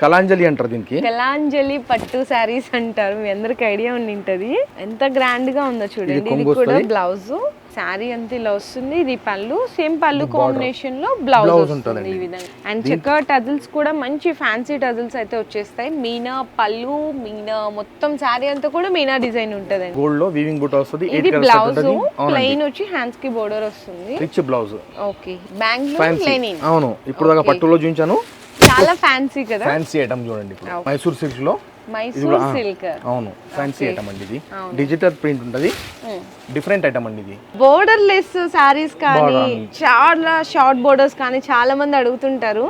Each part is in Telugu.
కలాంజలి అంటారు దీనికి. కలాంజలి పట్టు శారీస్ అంటారు. మీ అందరికి ఐడియా ఉండి ఉంటది ఎంత గ్రాండ్గా ఉందో చూడండి. ఇది కూడా. బ్లౌజ్ శారీ అంతా ఇలా వస్తుంది. ఇది పళ్ళు. సేమ్ పళ్ళు కాంబినేషన్లో బ్లౌజ్ ఉంటుందండి. ఈ విధంగా. అండ్ చక్క టజిల్స్ కూడా మంచి ఫ్యాన్సీ టజిల్స్ అయితే వచ్చేస్తాయి. మీనా పళ్ళు మీనా మొత్తం శారీ అంతా కూడా మీనా డిజైన్ ఉంటదండి. గోల్డ్లో వీవింగ్ బుట్ట వస్తుంది. ఇది బ్లౌజ్ ఉంటుంది. ప్లెయిన్ వచ్చి హ్యాండ్స్కి బోర్డర్ వస్తుంది. Rich blouse okay fancy linen అవును. ఇప్పుడు దాకా. పట్టులో చూపించాను. చాలా ఫ్యాన్సీ కదా? ఫ్యాన్సీ ఐటమ్ చూడండి ఇప్పుడు. మైసూర్ సిల్క్లో మైసూర్ సిల్క్ అవును ఫ్యాన్సీ ఐటమ్ అండి ఇది. డిజిటల్ ప్రింట్ ఉంటుంది. డిఫరెంట్ ఐటమ్ అండి ఇది. బోర్డర్ లెస్ శారీస్ కానీ. చాలా షార్ట్ బోర్డర్స్ కానీ చాలా మంది అడుగుతుంటారు.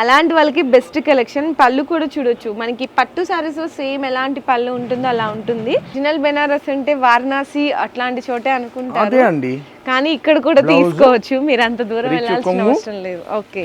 అలాంటి వాళ్ళకి బెస్ట్ కలెక్షన్ పళ్ళు కూడా చూడొచ్చు. మనకి పట్టు శారీస్ సేమ్ ఎలాంటి పళ్ళు ఉంటుందో అలా ఉంటుంది. ఒరిజినల్ బెనారస్ అంటే వారణాసి అట్లాంటి చోటే అనుకుంటారు. అండి. కానీ ఇక్కడ కూడా. తీసుకోవచ్చు. మీరు అంత దూరం వెళ్ళాల్సిన. అవసరం లేదు. Okay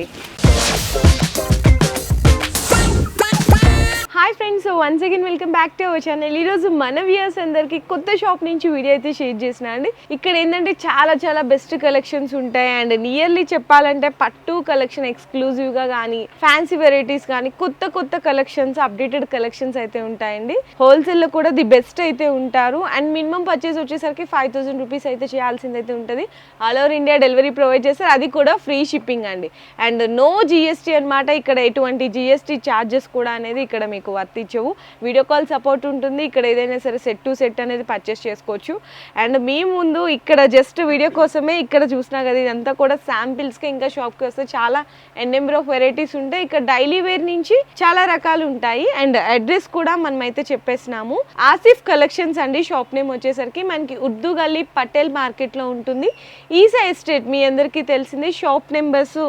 hi friends once again welcome back to our channel ఈరోజు మన వ్యూయర్స్ అందరికి కొత్త షాప్ నుంచి వీడియో అయితే షేర్ చేసిన అండి. ఇక్కడ ఏంటంటే చాలా చాలా బెస్ట్ కలెక్షన్స్ ఉంటాయి. అండ్ నియర్లీ చెప్పాలంటే పట్టు కలెక్షన్ ఎక్స్క్లూజివ్గా కానీ ఫ్యాన్సీ వెరైటీస్ కానీ కొత్త కొత్త కలెక్షన్స్ అప్డేటెడ్ కలెక్షన్స్ అయితే ఉంటాయండి. హోల్సేల్లో కూడా ది బెస్ట్ అయితే ఉంటారు. అండ్ మినిమం పర్చేస్ వచ్చేసరికి ఫైవ్ థౌసండ్ రూపీస్ అయితే చేయాల్సింది అయితే ఉంటుంది. All over India delivery provide చేస్తారు. అది కూడా ఫ్రీ షిప్పింగ్ అండి. అండ్ నో జిఎస్టీ అన్నమాట. ఇక్కడ ఎటువంటి జిఎస్టీ ఛార్జెస్ కూడా అనేది ఇక్కడ మీకు వర్తించవు వీడియో కాల్ సపోర్ట్ ఉంటుంది. ఇక్కడ ఏదైనా సరే సెట్ టు సెట్ అనేది పర్చేస్ చేసుకోవచ్చు. అండ్ మీ ముందు ఇక్కడ జస్ట్ వీడియో కోసమే ఇక్కడ చూసినా కదా ఇదంతా కూడా శాంపిల్స్కి ఇంకా షాప్కి వస్తే చాలా ఎన్ నెంబర్ ఆఫ్ వెరైటీస్ ఉంటాయి. ఇక్కడ డైలీ వేర్ నుంచి చాలా రకాలు ఉంటాయి. అండ్ అడ్రస్ కూడా మనం అయితే చెప్పేసినాము. ఆసిఫ్ కలెక్షన్స్ అండి. షాప్ నేమ్ వచ్చేసరికి మనకి ఉర్దూ గల్లీ పటేల్ మార్కెట్లో ఉంటుంది. ఈసా ఎస్టేట్ మీ అందరికీ తెలిసింది. షాప్ నెంబర్స్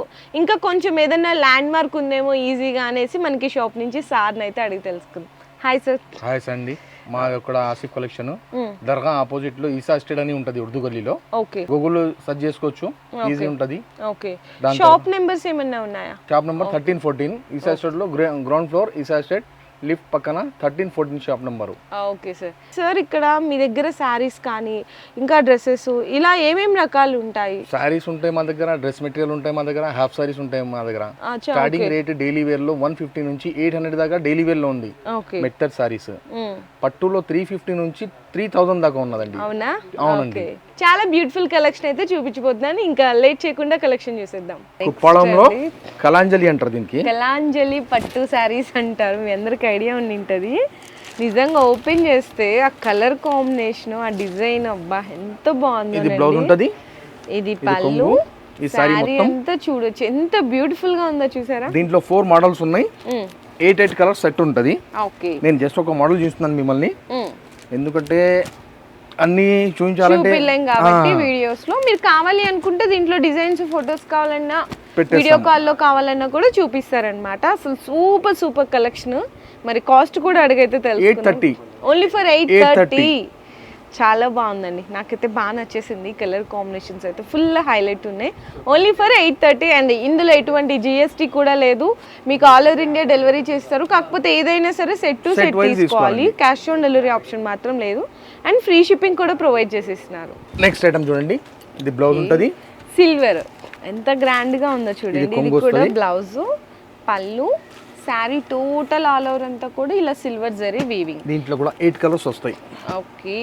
ఇంకా కొంచెం ఏదైనా ల్యాండ్ మార్క్ ఉందేమో ఈజీగా అనేసి మనకి షాప్ నుంచి సార్ని అయితే అడిగి తెలుసుకుందాం. హాయ్ సార్ హాయ్ అండి మా ఇక్కడ ఆసిఫ్ కలెక్షన్ దర్గా ఆపోజిట్లో ఈసా స్టేడ్ అని ఉంటది ఉర్దూ గల్లీలో ఓకే గూగుల్ సెర్చ్ చేసుకోవచ్చు. ఈజీ ఉంటది. ఓకే షాప్ నెంబర్స్ ఏమన్నా ఉన్నాయా? షాప్ నెంబర్ థర్టీన్ ఫోర్టీన్ ఈసా స్టేట్లో గ్రౌండ్ ఫ్లోర్ ఈసా స్టేట్ లిఫ్ట్ పక్కన thirteen fourteen shop number. Okay sir. Sir ఇక్కడ మీ దగ్గర శారీస్ కానీ ఇంకా డ్రెస్సెస్ ఇలా ఏమేం రకాలు ఉంటాయి? శారీస్ ఉంటాయి మా దగ్గర డ్రెస్ మెటీరియల్ ఉంటాయి మా దగ్గర హాఫ్ శారీస్ ఉంటాయి మా దగ్గర. స్టార్టింగ్ రేట్ డైలీ వేర్లో వన్ ఫిఫ్టీ నుంచి ఎయిట్ హండ్రెడ్ దాకా డైలీ వేర్లో ఉంది. ఓకే. మెత్తడ్ శారీస్. పట్టులో త్రీ ఫిఫ్టీ నుంచి త్రీ థౌసండ్ దాకా ఉన్నదండి. అవునా? అవునండి. చాలా బ్యూటిఫుల్ కలెక్షన్ అయితే చూపించబోతున్నాను. ఇంకా లేట్ చేయకుండా కలెక్షన్ చూసేద్దాం. కుప్పడంలో కలాంజలి అంటారు దీనికి. కలాంజలి పట్టు శారీస్ అంటారు. మీ అందరికి ఐడియా ఉండి ఉంటుంది నిజంగా ఓపెన్ చేస్తే ఆ కలర్ కాంబినేషన్ ఆ డిజైన్ అబ్బా ఎంత బాగుంది ఇది బ్లౌజ్ ఉంటది? ఇది పళ్ళు. ఈ సారీ అంతా చూడొచ్చు. ఎంత బ్యూటిఫుల్గా ఉందో చూసారా? దీంట్లో ఫోర్ మోడల్స్ ఉన్నాయి. ఎయిట్ ఎయిట్ కలర్స్ సెట్ ఉంటుంది. ఓకే. నేను జస్ట్ ఒక మోడల్ చూస్తున్నాను మిమ్మల్ని. మ్మ్. ఎందుకంటే అన్ని చూపించాలంటే కాబట్టి వీడియోస్లో మీరు కావాలి అనుకుంటే దీంట్లో డిజైన్స్ ఫొటోస్ కావాలన్నా. వీడియో కాల్లో కావాలన్నా కూడా చూపిస్తారనమాట అసలు సూపర్ సూపర్ కలెక్షన్ మరి కాస్ట్ కూడా అడిగైతే తెలుసు 830. Only for eight 830. థర్టీ చాలా బాగుందండి. నాకైతే బాగా నచ్చేసింది కలర్ కాంబినేషన్స్ అయితే. ఫుల్ హైలైట్ ఉన్నాయి. Only for eight thirty and ఇందులో ఎటువంటి జిఎస్టీ కూడా లేదు. మీకు ఆల్ ఓవర్ ఇండియా డెలివరీ చేస్తారు. కాకపోతే ఏదైనా సరే సెట్ టు సెట్ తీసుకోవాలి. క్యాష్ ఆన్ డెలివరీ ఆప్షన్ మాత్రం లేదు. అండ్ ఫ్రీ షిప్పింగ్ కూడా ప్రొవైడ్ చేసేస్తున్నారు నెక్స్ట్ ఐటమ్ చూడండి. ఇది బ్లౌజ్ ఉంటుంది. సిల్వర్ ఎంత గ్రాండ్గా ఉందో చూడండి. ఇది కూడా. బ్లౌజ్ పళ్ళు శారీ టోటల్ ఆల్ ఓవర్ అంతా కూడా ఇలా సిల్వర్ జరీ వీవింగ్ దీంట్లో కూడా ఎయిట్ కలర్స్ వస్తాయి. ఓకే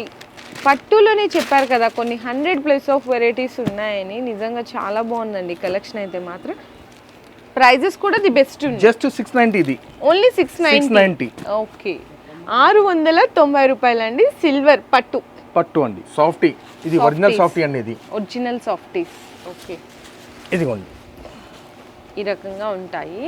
పట్టులోనే చెప్పారు కదా కొన్ని హండ్రెడ్ ప్లస్ ఆఫ్ వెరైటీస్ ఉన్నాయని. నిజంగా చాలా బాగుందండి కలెక్షన్ అయితే మాత్రం. ప్రైజెస్ కూడా the best just six ninety ఇది. Only six six nine ninety okay ఆరు వందల తొంభై రూపాయలండి సిల్వర్ పట్టు. పట్టు అండి. సాఫ్టీ ఇది ఒరిజినల్ సాఫ్టీ అండి ఇది. ఒరిజినల్ సాఫ్టీస్ ఓకే ఇదిగోండి. ఈ రకంగా ఉంటాయి.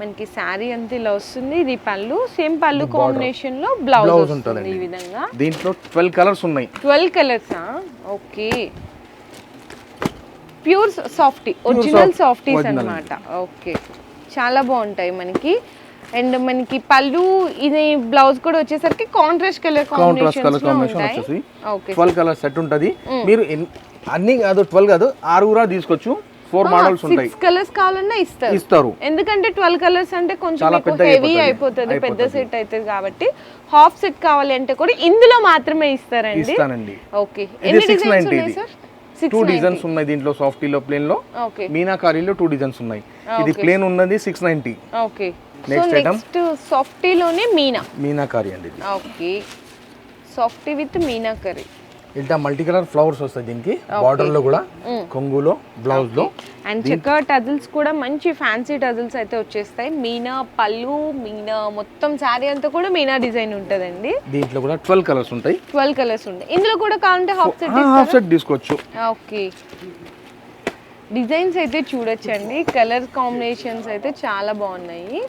మనకి శారీ అంతా ఇలా వస్తుంది. ఇది పళ్ళు. సేమ్ పళ్ళు కాంబినేషన్లో బ్లౌజ్ ఉంటుందండి. ఈ విధంగా. దీంట్లో ట్వెల్వ్ కలర్స్ ఉన్నాయి. Twelve కలర్సా okay. Pure softy original softies. అన్నమాట. ఓకే. చాలా బాగుంటాయి మనకి. అండ్ మనకి పళ్ళు ఇది బ్లౌజ్ కూడా వచ్చేసరికి contrast colour contrast colour combination వచ్చేసి ఓకే ట్వెల్వ్ కలర్ సెట్ ఉంటుంది. మీరు అన్ని కాదు ట్వెల్వ్ కాదు ఆరు కూడా తీసుకోవచ్చు. ఫోర్ మోడల్స్ ఉంటాయి. సిక్స్ కలర్స్ కావాలన్నా ఇస్తారు. ఇస్తారు. ఎందుకంటే ట్వెల్వ్ కలర్స్ అంటే కొంచెం హెవీ అయిపోతది. పెద్ద. సెట్ అవుతుంది కాబట్టి. హాఫ్ సెట్ కావాలి అంటే కూడా ఇందులో మాత్రమే ఇస్తారండి. ఇస్తానండి. ఓకే ఎన్ని డిజైన్స్ ఉన్నాయి సార్ టూ డిజైన్స్ ఉన్నాయి దీంట్లో సాఫ్టీలో ప్లేన్లో. ఓకే మీనాకారీలో టూ డిజైన్స్ ఉన్నాయి. ఇది. ప్లేన్ ఉన్నది six ninety okay next item సాఫ్టీలోనే Meena. Meenakari అండి ఇది. Okay softy with meenakari ఇట్లా మల్టీ కలర్ ఫ్లవర్స్ వస్తాయి దీనికి. బార్డర్లో కూడా కొంగులో బ్లౌజ్లో అండ్ చెక్క టజిల్స్ కూడా మంచి ఫ్యాన్సీ టజిల్స్ అయితే వచ్చేస్తాయి. మీనా పళ్ళు మీనా మొత్తం శారీ అంతా కూడా మీనా డిజైన్ ఉంటుందండి. దీంట్లో కూడా ట్వెల్వ్ కలర్స్ ఉంటాయి. ట్వెల్వ్ కలర్స్ ఉంటాయి. ఇందులో కూడా కావాలంటే హాఫ్ సెట్ హాఫ్ సెట్ తీసుకోవచ్చు. ఓకే డిజైన్స్ అయితే చూడొచ్చండి. కలర్ కాంబినేషన్స్ అయితే చాలా బాగున్నాయి.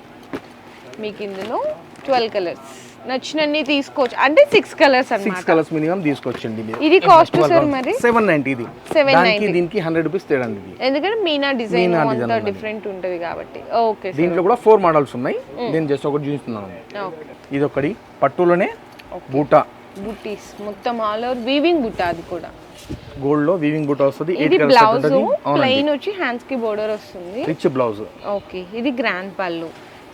మీకు ఇందులో ట్వెల్వ్ కలర్స్. నచ్చినన్ని తీసుకోవచ్చు. అంటే six colours six colours minimum తీసుకోవచ్చండి ఇది కాస్ట్ సార్ మరి? సెవెన్ నైన్టీ ఇది. సెవెన్ దానికి దీనికి హండ్రెడ్ రూపీస్ తేడా ఇది. ఎందుకంటే మీనా డిజైన్ అంతా డిఫరెంట్ ఉంటుంది కాబట్టి. ఓకే దీంట్లో కూడా ఫోర్ మోడల్స్ ఉన్నాయి. నేను జస్ట్ ఒకటి చూపిస్తున్నాను. ఇది ఒకటి పట్టులోనే బూటా. బుట్టీస్ మొత్తం ఆల్ ఓవర్ వీవింగ్ బుట్ట అది కూడా. గోల్డ్లో వీవింగ్ బూటా వస్తుంది ఇది బ్లౌజ్ ప్లెయిన్ వచ్చి హ్యాండ్స్కి బోర్డర్ వస్తుంది. రిచ్ బ్లౌజ్ ఓకే ఇది గ్రాండ్ పళ్ళు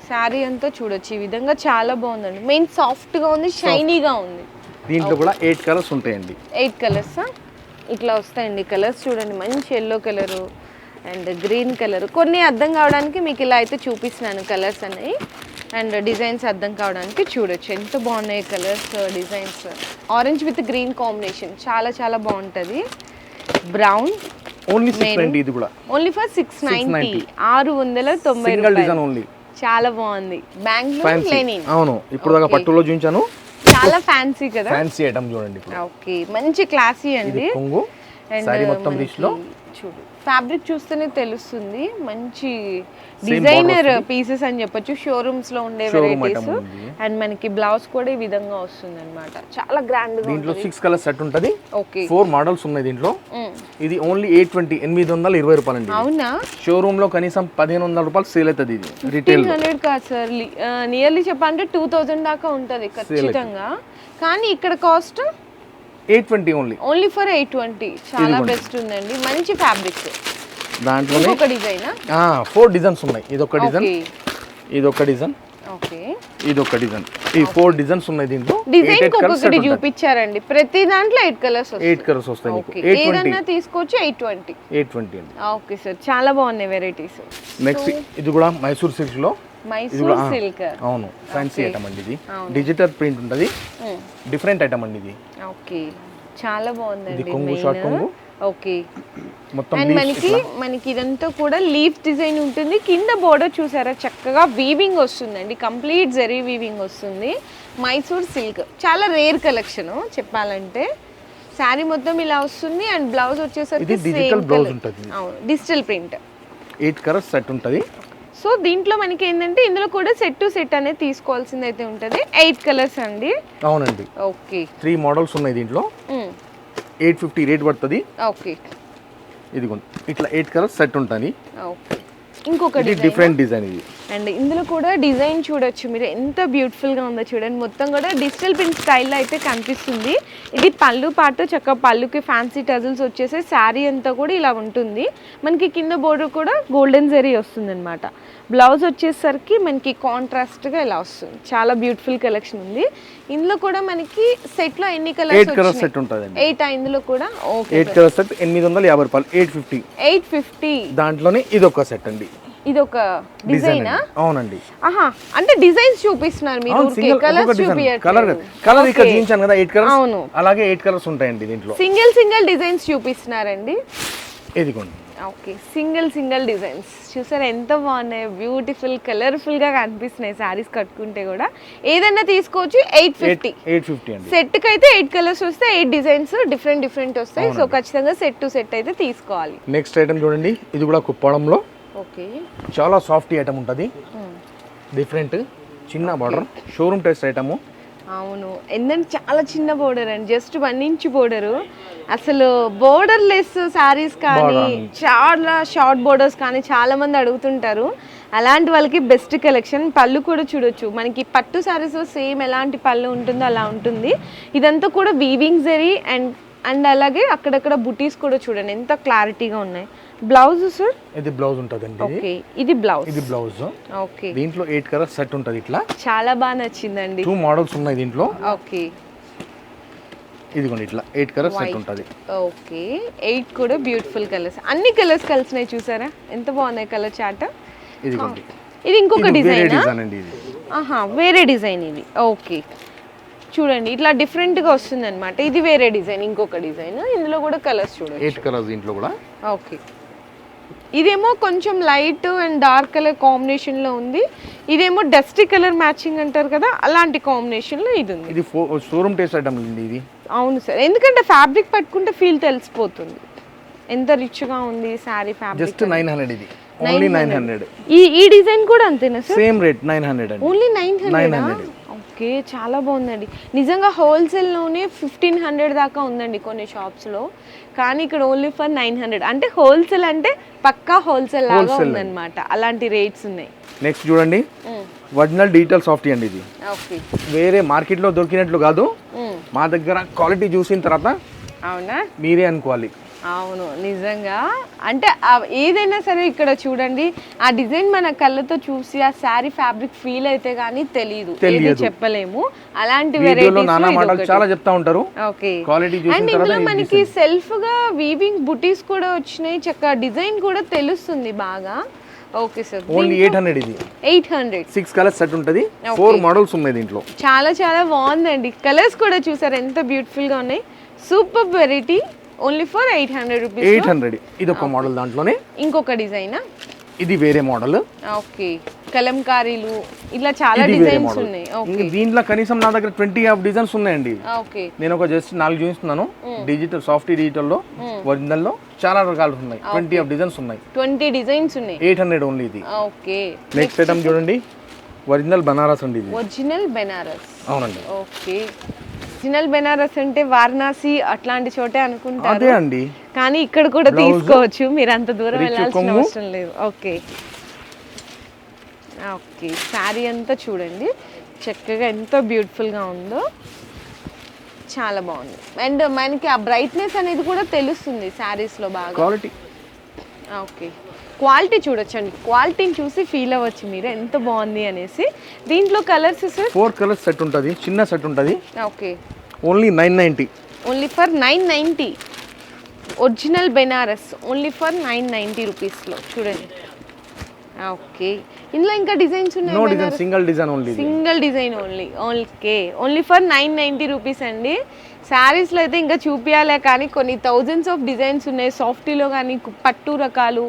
శారీ అంతా చూడొచ్చు. ఈ విధంగా చాలా బాగుందండి. మెయిన్ సాఫ్ట్గా ఉంది షైనీగా ఉంది. దీంట్లో కూడా ఎయిట్ కలర్స్ ఉంటాయండి. ఎయిట్ కలర్స్ ఇట్లా వస్తాయండి. కలర్స్ చూడండి మంచి yellow colour and green colour. కొన్ని అర్థం కావడానికి మీకు ఇలా అయితే చూపిస్తున్నాను కలర్స్ అనేవి. అండ్ డిజైన్స్ అర్థం కావడానికి చూడొచ్చు. ఎంత బాగున్నాయి colours designs. Orange with green combination. చాలా చాలా బాగుంటుంది. బ్రౌన్ ఓన్లీ నైన్టీ ఇది కూడా. ఓన్లీ ఫర్ సిక్స్ నైంటీ ఆరు వందల తొంభై డిజైన్ ఓన్లీ చాలా బాగుంది. బెంగళూరు ఫ్యాన్సీ లెనిన్ అవును. ఇప్పుడు దాకా పట్టులో చూపించాను చాలా ఫ్యాన్సీ కదా? ఫ్యాన్సీ ఐటమ్ చూడండి. ఓకే మంచి క్లాసీ అండి. కొంగు. అండ్ సారీ మొత్తం లో? మనకి చూడు. ఫ్యాబ్రిక్ చూస్తేనే తెలుస్తుంది. మంచి డిజైనర్ పీసెస్ అని చెప్పొచ్చు. షోరూమ్స్లో ఉండే వెరైటీస్. అండ్ మనకి బ్లౌజ్ కూడా ఈ విధంగా వస్తుంది అనమాట చాలా గ్రాండ్గా దీంట్లో సిక్స్ కలర్ సెట్ ఉంటుంది. ఓకే ఫోర్ మోడల్స్ ఉన్నాయి దీంట్లో. ఇది ఓన్లీ ఎయిట్ ట్వంటీ ఎనిమిది వందల ఇరవై రూపాయలు అండి అవునా? షోరూమ్లో కనీసం పదిహేను వందల రూపాయలు సేల్ అవుతుంది ఇది రిటైల్ హండ్రెడ్ కాదు సార్ నియర్లీ చెప్పాలంటే టూ థౌజండ్ దాకా ఉంటుంది ఖచ్చితంగా. కానీ ఇక్కడ cost eight twenty only only for eight twenty. చాలా బెస్ట్ ఉందండి. మంచి ఫ్యాబ్రిక్ దాంట్లోనే ఇంకొక డిజైనా ఫోర్ డిజైన్స్ ఉన్నాయి ఇది ఒక డిజైన్ ఇది ఒక డిజైన్ ఓకే ఇది ఒక డిజైన్ ఈ ఫోర్ డిజైన్స్ ఉన్నాయి దీంట్లో. డిజైన్ ఒక్కొక్కటి చూపించారండి. ప్రతి దాంట్లో ఎయిట్ కలర్స్ ఎయిట్ కలర్స్ వస్తాయి ఏదన్నా తీసుకోవచ్చు ఎయిట్ ట్వంటీ. ఎయిట్ ట్వంటీ అండి. ఓకే సార్ చాలా బాగున్నాయి వెరైటీస్ నెక్స్ట్ ఇది కూడా మైసూర్ సిల్క్లో మైసూర్ సిల్క్ అవును ఫ్యాన్సీ ఐటమ్ అండి ఇది. డిజిటల్ ప్రింట్ ఉంటుంది. డిఫరెంట్ ఐటమ్ అండి ఇది. ఓకే చాలా ఇది బాగుందండి కొంగు షార్ట్ కొంగు. ఓకే మొత్తం అండ్ మనకి మనకి ఇదంతా కూడా లీఫ్ డిజైన్ ఉంటుంది. కింద బోర్డర్ చూసారా? చక్కగా వీవింగ్ వస్తుందండి. కంప్లీట్ జరీ వీవింగ్ వస్తుంది. మైసూర్ సిల్క్ చాలా రేర్ కలెక్షన్ చెప్పాలంటే. శారీ మొత్తం ఇలా వస్తుంది అండ్ బ్లౌజ్ వచ్చేసరికి ఇది blouse ఉంటుంది. అవును digital print eight colours set ఉంటుంది. సో దీంట్లో మనకి ఏంటంటే ఇందులో కూడా సెట్ టు సెట్ అనేది తీసుకోవాల్సింది అయితే ఉంటుంది. ఎయిట్ కలర్స్ అండి. అవునండి. ఓకే త్రీ మోడల్స్ ఉన్నాయి దీంట్లో. ఎయిట్ ఫిఫ్టీ రేట్ పడుతుంది. ఓకే ఇది ఇట్లా ఎయిట్ కలర్స్ సెట్ ఉంటుంది ఓకే ఇంకొక ఇది డిఫరెంట్ డిజైన్ ఇది. అండ్ ఇందులో కూడా డిజైన్ చూడొచ్చు మీరు. ఎంత beautiful గా ఉందో చూడండి. మొత్తం కూడా డిజిటల్ ప్రింట్ స్టైల్లో అయితే కనిపిస్తుంది. ఇది పళ్ళు పాటు చక్క పళ్ళుకి ఫ్యాన్సీ టజల్స్ వచ్చేసి శారీ అంతా కూడా ఇలా ఉంటుంది. మనకి కింద బోర్డర్ కూడా గోల్డెన్ జరీ వస్తుంది అనమాట బ్లౌజ్ వచ్చేసరికి మనకి కాంట్రాస్ట్గా ఇలా వస్తుంది. చాలా బ్యూటిఫుల్ కలెక్షన్ ఉంది. ఇందులో కూడా మనకి సెట్లో ఎన్ని కలర్స్ కలర్స్ సెట్ ఉంటుంది ఎయిట్ ఇందులో కూడా? ఓకే ఎయిట్ కలర్ సెట్ ఎనిమిది వందల యాభై రూపాయలు. Eight fifty. Eight fifty. దాంట్లోనే ఇది ఒక సెట్ అండి. ఇది ఒక డిజైన్? అవునండి. ఆహా అంటే డిజైన్స్ చూపిస్తున్నారు మీరు కలర్స్ కలర్ కలర్ ఇక్కడ చూపించాను కదా ఎయిట్ కలర్స్ అవును. అలాగే ఎయిట్ కలర్స్ ఉంటాయండి దీంట్లో. సింగిల్ సింగిల్ డిజైన్స్ చూపిస్తున్నారండి. ఇదిగోండి. Okay single single designs. చూసారా ఎంత బాగున్నాయి. బ్యూటిఫుల్ కలర్ఫుల్గా కనిపిస్తున్నాయి శారీస్ కట్టుకుంటే కూడా. ఏదైనా తీసుకోవచ్చు ఎయిట్ ఫిఫ్టీ ఎయిట్ ఫిఫ్టీ అండి. సెట్ అయితే ఎయిట్ కలర్స్ వస్తాయి ఎయిట్ డిజైన్స్ డిఫరెంట్ డిఫరెంట్ వస్తాయి. సో ఖచ్చితంగా సెట్ టు సెట్ అయితే తీసుకోవాలి. నెక్స్ట్ ఐటమ్ చూడండి. ఇది కూడా కుప్పడంలో. ఓకే. చాలా సాఫ్ట్ ఐటమ్ ఉంటుంది. డిఫరెంట్ చిన్న బార్డర్ షోరూమ్ టెస్ట్ ఐటమ్. అవును. ఎందుకంటే చాలా చిన్న బోర్డర్ అండి. జస్ట్ వన్ ఇంచ్ బోర్డరు అసలు బోర్డర్ లెస్ శారీస్ కానీ చాలా షార్ట్ బోర్డర్స్ కానీ చాలా మంది అడుగుతుంటారు. అలాంటి వాళ్ళకి బెస్ట్ కలెక్షన్ పళ్ళు కూడా చూడొచ్చు. మనకి పట్టు శారీస్ సేమ్ ఎలాంటి పళ్ళు ఉంటుందో అలా ఉంటుంది. ఇదంతా కూడా వీవింగ్ జరీ అండ్ అండ్ అలాగే అక్కడక్కడ బుటీస్ కూడా చూడండి. ఎంత క్లారిటీగా ఉన్నాయి. Blouse sir? ఇది బ్లౌజ్ ఉంటుందండి. ఓకే ఇది బ్లౌజ్. ఇది బ్లౌజ్. ఓకే. దీంట్లో ఎయిట్ కలర్ సెట్ ఉంటుంది ఇట్లా. చాలా బాగా నచ్చిందండి. టూ మోడల్స్ ఉన్నాయి దీంట్లో. ఓకే. ఇదిగోండి ఇట్లా ఎయిట్ కలర్ సెట్ ఉంటుంది. ఓకే. ఎయిట్ కూడా బ్యూటిఫుల్ కలర్స్. అన్ని కలర్స్ కలిసినాయి చూసారా? ఎంత బాగున్నాయి కలర్ చాట్? ఇదిగోండి. ఇది ఇంకొక డిజైన్? డిజైన్ అండి ఇది. ఆహా వేరే డిజైన్ ఇది. ఓకే. చూడండి ఇట్లా డిఫరెంట్గా వస్తుంది అనమాట ఇది వేరే డిజైన్ ఇంకొక డిజైన్. ఇందులో కూడా కలర్స్ చూడండి ఎయిట్ కలర్స్ దీంట్లో కూడా. ఓకే. ఇదేమో కొంచెం లైట్ అండ్ డార్క్ కలర్ కాంబినేషన్లో ఉంది. ఇదేమో డస్టీ కలర్ మ్యాచింగ్ అంటారు కదా అలాంటి కాంబినేషన్లో ఇది ఉంది. ఇది షోరూమ్ టేస్ట్ ఐటమ్ ఇది. అవును సార్. ఎందుకంటే ఫ్యాబ్రిక్ పట్టుకుంటే ఫీల్ తెలిసిపోతుంది. ఎంత రిచ్గా ఉంది sari fabric just nine hundred ఇది. ఓన్లీ నైన్ హండ్రెడ్ ఈ ఈ డిజైన్ కూడా అంతేనా sir? Same rate nine hundred only nine hundred 900. Okay చాలా బాగుందండి. నిజంగా హోల్సేల్లోనే ఫిఫ్టీన్ హండ్రెడ్ దాకా ఉందండి కొన్ని షాప్స్లో. కానీ ఇక్కడ ఓన్లీ ఫర్ నైన్ హండ్రెడ్. అంటే హోల్సేల్ అంటే పక్కా హోల్సేల్ లాగా. ఉందన్నమాట. అలాంటి రేట్స్ ఉన్నాయి. నెక్స్ట్ చూడండి. ఒరిజినల్ డిజిటల్ సాఫ్ట్ అండి ఇది. ఓకే. వేరే మార్కెట్లో దొరికినట్లు కాదు. మా దగ్గర క్వాలిటీ చూసిన తర్వాత అవునా? మీరే అనుకోవాలి. అవును నిజంగా. అంటే ఏదైనా సరే ఇక్కడ చూడండి ఆ డిజైన్ మన కళ్ళతో చూసి ఆ శారీ ఫ్యాబ్రిక్ ఫీల్ అయితే కానీ తెలియదు. చెప్పలేము. అలాంటి చాలా చెప్తా ఉంటారు. అండ్ ఇందులో మనకి సెల్ఫ్గా వీవింగ్ బుటీస్ కూడా వచ్చినాయి. చక్క డిజైన్ కూడా తెలుస్తుంది బాగా. Okay sir only eight hundred ఇది. Eight hundred six colours set ఉంటుంది. ఫోర్ మోడల్స్ ఉన్నాయి దీంట్లో. చాలా చాలా బాగుందండి. కలర్స్ కూడా చూసారు. ఎంత బ్యూటిఫుల్గా ఉన్నాయి. Super variety only for eight hundred rupees eight hundred ఇది ఒక మోడల్ దాంట్లోనే. ఇంకొక డిజైన్ ఇది వేరే మోడల్ ఓకే. కలంకారీలు ఇలా చాలా డిజైన్స్ ఉన్నాయి. ఓకే. దీంట్లో కనీసం నా దగ్గర ట్వంటీ ఆఫ్ డిజైన్స్ ఉన్నాయండి. ఓకే. నేను ఒక జస్ట్ నాలుగు చూపిస్తున్నాను. డిజిటల్ సాఫ్ట్ డిజిటల్లో ఒరిజినల్లో చాలా రకాలు ఉన్నాయి. ట్వంటీ ఆఫ్ డిజైన్స్ ఉన్నాయి. ట్వంటీ డిజైన్స్ ఉన్నాయి. ఎయిట్ హండ్రెడ్ ఓన్లీ ఇది. ఓకే నెక్స్ట్ ఐటమ్ చూడండి. ఒరిజినల్ బనారస్ అండి ఇది. ఒరిజినల్ బెనారస్ అవునండి. ఓకే ఒరిజినల్ బెనారస్ అంటే వారణాసి అట్లాంటి చోటే అనుకుంటారు. అదే అండి. కానీ ఇక్కడ కూడా తీసుకోవచ్చు. మీరు అంత దూరం వెళ్ళాల్సిన. అవసరం లేదు. ఓకే. ఓకే. శారీ అంతా చూడండి. చక్కగా ఎంత బ్యూటిఫుల్గా ఉందో. చాలా బాగుంది. అండ్ మనకి ఆ బ్రైట్నెస్ అనేది కూడా తెలుస్తుంది శారీస్లో బాగా. క్వాలిటీ. ఓకే. క్వాలిటీ చూడొచ్చండి. క్వాలిటీని చూసి ఫీల్ అవ్వచ్చు మీరు. ఎంత బాగుంది అనేసి. దీంట్లో colours sir? Four colours set ఉంటుంది. చిన్న సెట్ ఉంటుంది. Okay. Only nine ninety only for nine ninety original Benaras. Only for nine ninety రూపీస్లో. చూడండి. ఓకే. ఇందులో ఇంకా డిజైన్స్ నో ఉన్నాయి design single design only single design only okay. Only for nine ninety rupees అండి. శారీస్లో అయితే ఇంకా చూపించాలే కానీ కొన్ని థౌజండ్స్ ఆఫ్ డిజైన్స్ ఉన్నాయి. సాఫ్టీలో కానీ పట్టు రకాలు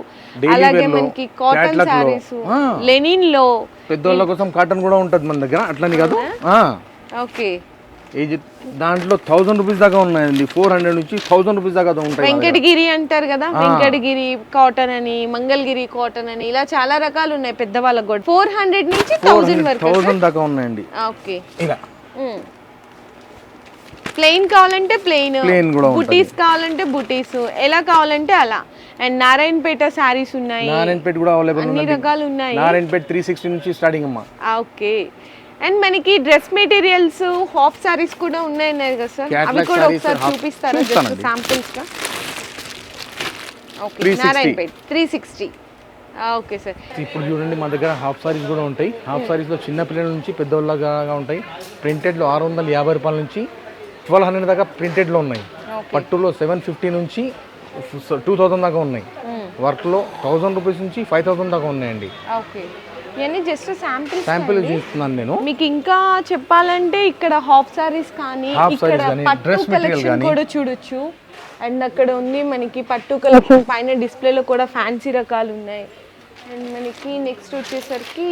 అలాగే లో, మనకి కాటన్లో. శారీస్ ఆ. లెనిన్లో. పెద్దోళ్ళ కోసం కాటన్ కూడా ఉంటుంది మన దగ్గర అట్లని కాదు. ఆ. ఓకే. ఏజ్ దాంట్లో థౌసండ్ రూపీస్ దాకా ఉన్నాయండి. ఫోర్ హండ్రెడ్ నుంచి థౌసండ్ రూపీస్ దాకా ఉంటాయి. వెంకటగిరి అంటారు కదా వెంకటగిరి కాటన్ అని మంగళగిరి కాటన్ అని ఇలా చాలా రకాలు ఉన్నాయి పెద్దవాళ్ళకి కూడా. ఫోర్ హండ్రెడ్ నుంచి థౌజండ్ వరకు థౌసండ్ దాకా ఉన్నాయండి. ఓకే. ఇలా ప్లెయిన్ కావాలంటే ప్లెయిన్ కూడా. బుటీస్ కావాలంటే బుటీస్ ఎలా కావాలంటే అలా. అండ్ నారాయణపేట శారీస్ ఉన్నాయి. నారాయణపేట కూడా అవైలబుల్ అన్ని రకాలు ఉన్నాయి. నారాయణపేట త్రీ సిక్స్టీ నుంచి స్టార్టింగ్ అమ్మా. ఓకే అండ్ మనకి డ్రెస్ మెటీరియల్స్ హాఫ్ సారీస్ కూడా ఉన్నాయి అన్నారు కదా సార్ అవి కూడా ఒకసారి చూపిస్తారా? Just. శాంపిల్స్గా? Okay 360. Narayanpet three sixty okay sir ఇప్పుడు చూడండి మా దగ్గర హాఫ్ సారీస్ కూడా ఉంటాయి. హాఫ్ సారీస్లో చిన్న పిల్లల నుంచి పెద్దవాళ్ళగా ఉంటాయి. ప్రింటెడ్లో ఆరు వందల యాభై రూపాయల నుంచి ట్వెల్వ్ హండ్రెడ్ దాకా ప్రింటెడ్లో ఉన్నాయి. పట్టులో సెవెన్ ఫిఫ్టీ నుంచి టూ థౌజండ్ దాకా ఉన్నాయి. వర్క్లో థౌజండ్ రూపీస్ నుంచి ఫైవ్ థౌజండ్ దాకా ఉన్నాయండి. ఓకే. ఇవన్నీ జస్ట్ శాంపిల్స్ శాంపిల్ చూస్తున్నాను నేను. మీకు ఇంకా చెప్పాలంటే ఇక్కడ హాఫ్ సారీస్ కానీ ఇక్కడ కలెక్షన్ కానీ. కూడా చూడొచ్చు. అండ్ అక్కడ ఉంది మనకి పట్టు కలెక్షన్. పైన డిస్ప్లేలో కూడా ఫ్యాన్సీ రకాలు ఉన్నాయి. అండ్ మనకి నెక్స్ట్ వచ్చేసరికి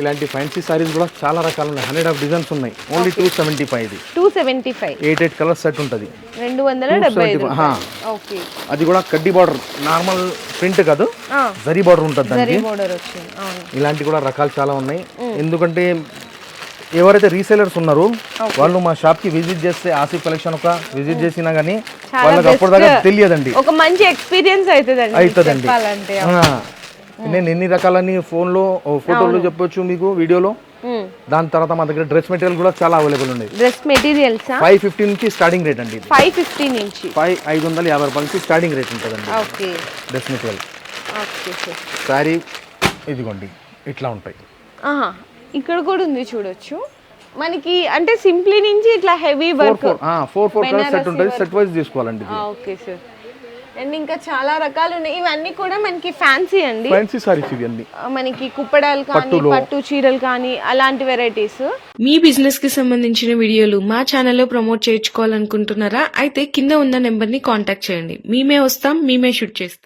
ఇలాంటి ఫ్యాన్సీ సారీస్ కూడా చాలా రకాలు ఉన్నాయి. హండ్రెడ్ ఆఫ్ డిజైన్స్ ఉన్నాయి. ఓన్లీ టూ సెవెంటీ ఫైవ్ ఇది. Two seventy five eight eight colours set ఉంటుంది. రెండు వందల డెబ్బై ఐదు 275, రూపాయలు. ఓకే అది కూడా కడ్డీ బార్డర్ నార్మల్ ప్రింట్ కాదు. జరీ బార్డర్ ఉంటుంది దానికి. జరీ బోర్డర్ వచ్చింది. అవును. ఇలాంటి కూడా రకాలు చాలా ఉన్నాయి. ఎందుకంటే ఎవరైతే రీసేలర్స్ ఉన్నారో వాళ్ళు మా షాప్కి విజిట్ చేస్తే ఆసిఫ్ కలెక్షన్ ఒక విజిట్ చేసినా గానీ వాళ్ళకి అప్పటిదాకా best. తెలియదండి. ఒక మంచి ఎక్స్పీరియన్స్ అవుతుందండి అవుతుందండి. నేను ఎన్ని రకాలని ఫోన్లో ఫోటోలో చెప్పొచ్చు మీకు వీడియోలో? దాని తర్వాత మా దగ్గర డ్రెస్ మెటీరియల్ కూడా చాలా అవైలబుల్ ఉంది డ్రెస్ మెటీరియల్సా? ఫైవ్ ఫిఫ్టీ నుంచి స్టార్టింగ్ రేట్ అండి ఫైవ్ ఫిఫ్టీ నుంచి ఫైవ్ ఐదు వందల యాభై రూపాయల నుంచి స్టార్టింగ్ రేట్ ఉంటుందండి ఓకే. Dress material. సార్ ఇదిగోండి ఇట్లా ఉంటాయి. ఇక్కడ కూడా ఉంది చూడొచ్చు. మనకి అంటే సింప్లీ నుంచి ఇట్లా heavy work. Four four set ఉంటుంది. సెట్ వైజ్ తీసుకోవాలండి ఓకే సార్. అండ్ ఇంకా చాలా రకాలు ఉన్నాయి. ఇవన్నీ కూడా మనకి ఫ్యాన్సీ అండి. ఫ్యాన్సీ సారీస్ ఇవి అన్ని ఆ, మనకి కుప్పడాలు కానీ. పట్టు చీరలు కానీ అలాంటి వెరైటీస్ మీ బిజినెస్కి సంబంధించిన వీడియోలు మా ఛానల్లో ప్రమోట్ చేయించుకోవాలనుకుంటున్నారా? అయితే కింద ఉన్న నెంబర్ని కాంటాక్ట్ చేయండి. మేమే వస్తాం మేమే షూట్ చేస్తాం.